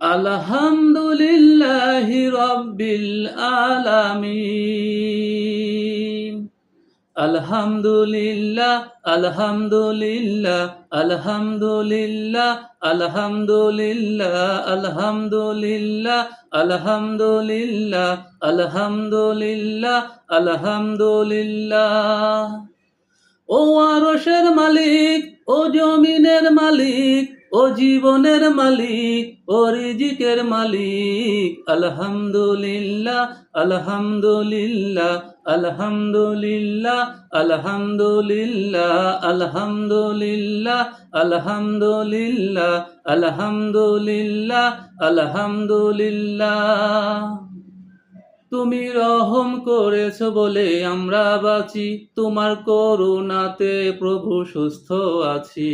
আলহামদুলিল্লাহি রব্বিল আলামিন। আলহামদুলিল্লাহ আলহামদুলিল্লাহ আলহামদুলিল্লাহ আলহামদুলিল্লাহ আলহামদুলিল্লাহ আলহামদুলিল্লাহ আলহামদুলিল্লাহ আলহামদুলিল্লাহ। ও আরশের মালিক, ও জমিনের মালিক ও জীবনের মালিক, ও রিজিকের মালিক, আলহামদুলিল্লাহ আলহামদুলিল্লাহ আলহামদুলিল্লাহ আলহামদুলিল্লাহ আলহামদুলিল্লাহ আলহামদুলিল্লাহ আলহামদুলিল্লাহ আলহামদুলিল্লাহ। তুমি রহম করেছ বলে আমরা বাঁচি, তোমার করুণাতে প্রভু সুস্থ আছি।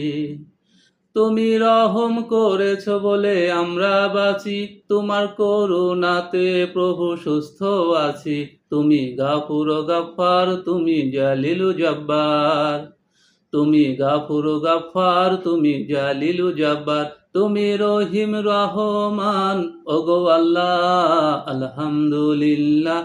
তুমি রহম করেছ বলে আমরা বাঁচি। তোমার করুণাতে প্রভু সুস্থ আছি। তুমি গাফুর গাফার তুমি জালিলু জব্বার। তুমি গাফুর গাফার তুমি জালিলু জব্বার। তুমি রহিম রহমান, ওগো আল্লাহ, আলহামদুলিল্লাহ।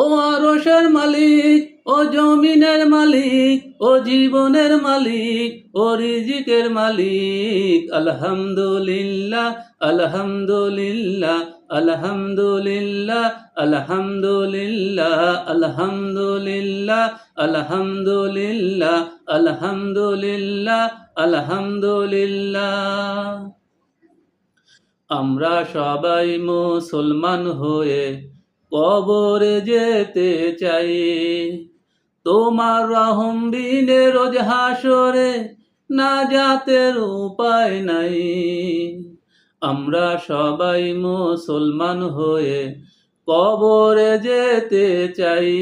ও আরশের মালিক, ও জমিনের মালিক, ও জীবনের মালিক, ও রিজিকের মালিক। আলহামদুলিল্লাহ আলহামদুলিল্লাহ আলহামদুলিল্লাহ আলহামদুলিল্লাহ আলহামদুলিল্লাহ আলহামদুলিল্লাহ আলহামদুলিল্লাহ আলহামদুলিল্লাহ। আমরা সবাই মুসলমান হয়ে কবরে যেতে চাই। তোমার রহম বিনে রোজ হাসরে, না জাতের উপায় নাই। আমরা সবাই মুসলমান হয়ে কবরে যেতে চাই।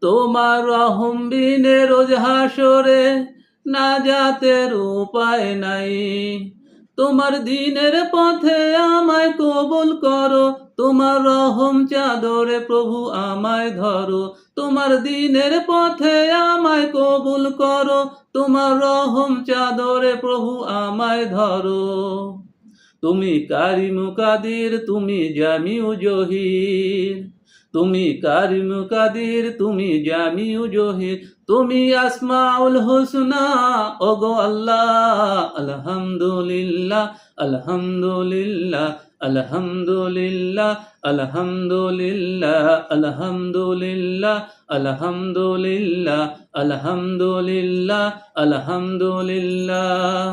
তোমার রহম বিনে রোজ হাসরে, না জাতের উপায় নাই। তোমার দিনের পথে আমায় কবুল করো তোমার রহম চাদরে প্রভু আমায় ধরো, তোমার দিনের পথে আমায় কবুল করো, তোমার রহম চাদরে প্রভু আমায় ধরো। তুমি কারিমু কাদির, তুমি জামিউ জহির। তুমি কারিমু কাদির, তুমি জামিউ জহির, তুমি আসমাউল হুসনা, ওগো আল্লাহ, আলহামদুলিল্লাহ আলহামদুলিল্লাহ আলহামদুলিল্লাহ আলহামদুলিল্লাহ আলহামদুলিল্লাহ আলহামদুলিল্লাহ আলহামদুলিল্লাহ আলহামদুলিল্লাহ।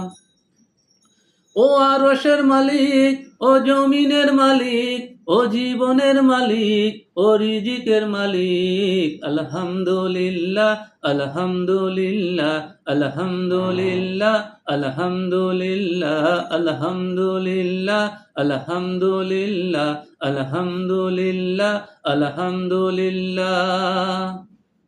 ও আরশের মালিক, ও জমিনের মালিক ও জীবনের মালিক ও রিজিকের মালিক আলহামদুলিল্লাহ আলহামদুলিল্লাহ আলহামদুলিল্লাহ আলহামদুলিল্লাহ আলহামদুলিল্লাহ আলহামদুলিল্লাহ আলহামদুলিল্লাহ আলহামদুলিল্লাহ।